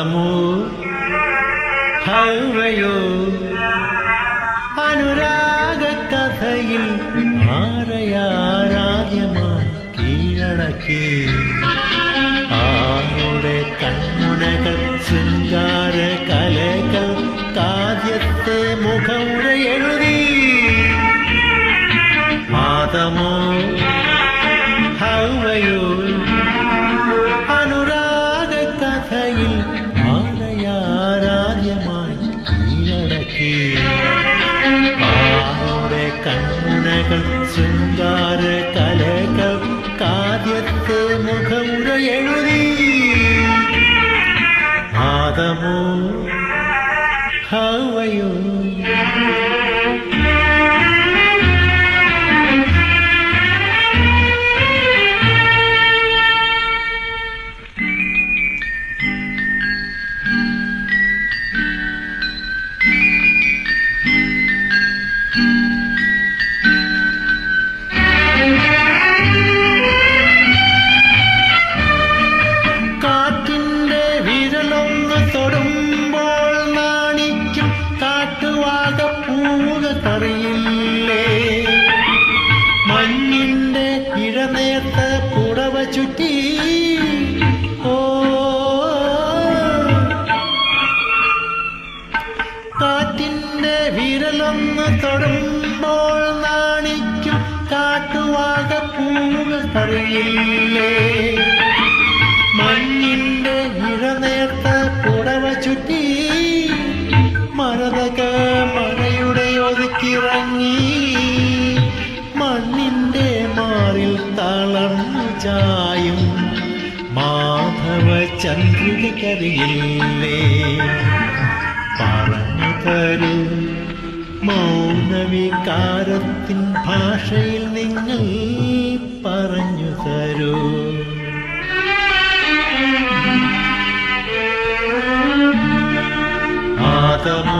Amor, அவையோ அனுராக கதையில் மாறையாராயமா கீழடக்கே. कलकं ार तलका मुखमु കറിയില്ലേ മഞ്ഞിന്റെ ഇഴനേർത്ത പുടവ ചുറ്റി. ഓ വിരലൊന്ന് തൊടുമ്പോൾ നാണിക്കും കാട്ടുവാക പൂക കറിയില്ലേ മഞ്ഞിന്റെ ചായും മാധവ ചന്ദ്രികരിയില്ലേ പറഞ്ഞു തരൂ മൗനവികാരത്തിൻ ഭാഷയിൽ നിങ്ങൾ പറഞ്ഞു തരൂ. ആദമോ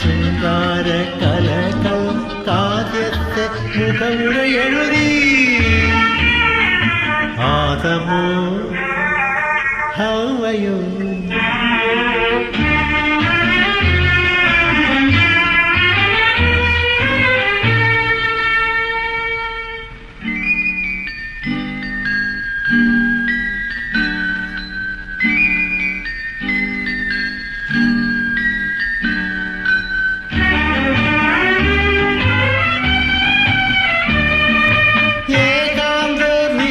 சிங்கார கலகள் காவியத்தை முகமுறை எழுதி. ஆதமோ ஹவையும்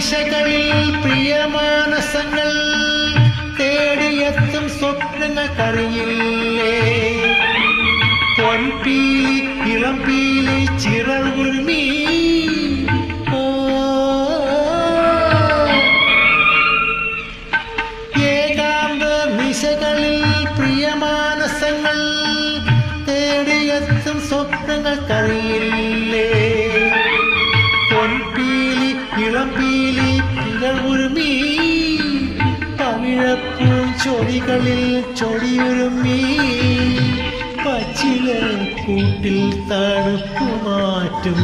നിശകളിൽ പ്രിയമാനസങ്ങൾ തേടിയെത്തും സ്വപ്ന കറിയില്ലേ പൊൻപീലി ഇളംപീലി ഏകാന്ത നിശകളിൽ പ്രിയമാനസങ്ങൾ തേടിയെത്തും സ്വപ്നങ്ങൾക്കറിയില്ലേ? പൊൻപീലി ചൊടികളിൽ ചൊടിയുരുമി പച്ചില കൂട്ടിൽ തണുപ്പു മാറ്റും.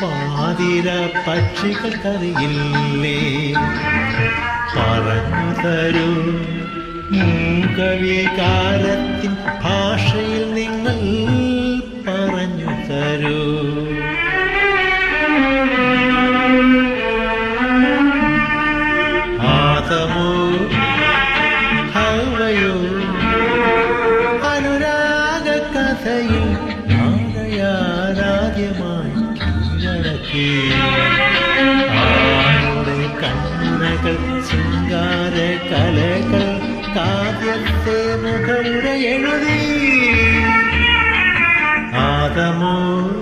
പാതിര പക്ഷികൾക്കറിയില്ലേ പറഞ്ഞു തരൂ മൂകവികാരത്തിൻ ഭാഷയിൽ നിങ്ങൾ കീഴടക്കി ആരുടെ കണ്ണുകൾ ശൃംഗാര കലകൾ കാവ്യത്തെ മുഖമുര എഴുതി ആദമോ ഹവയോ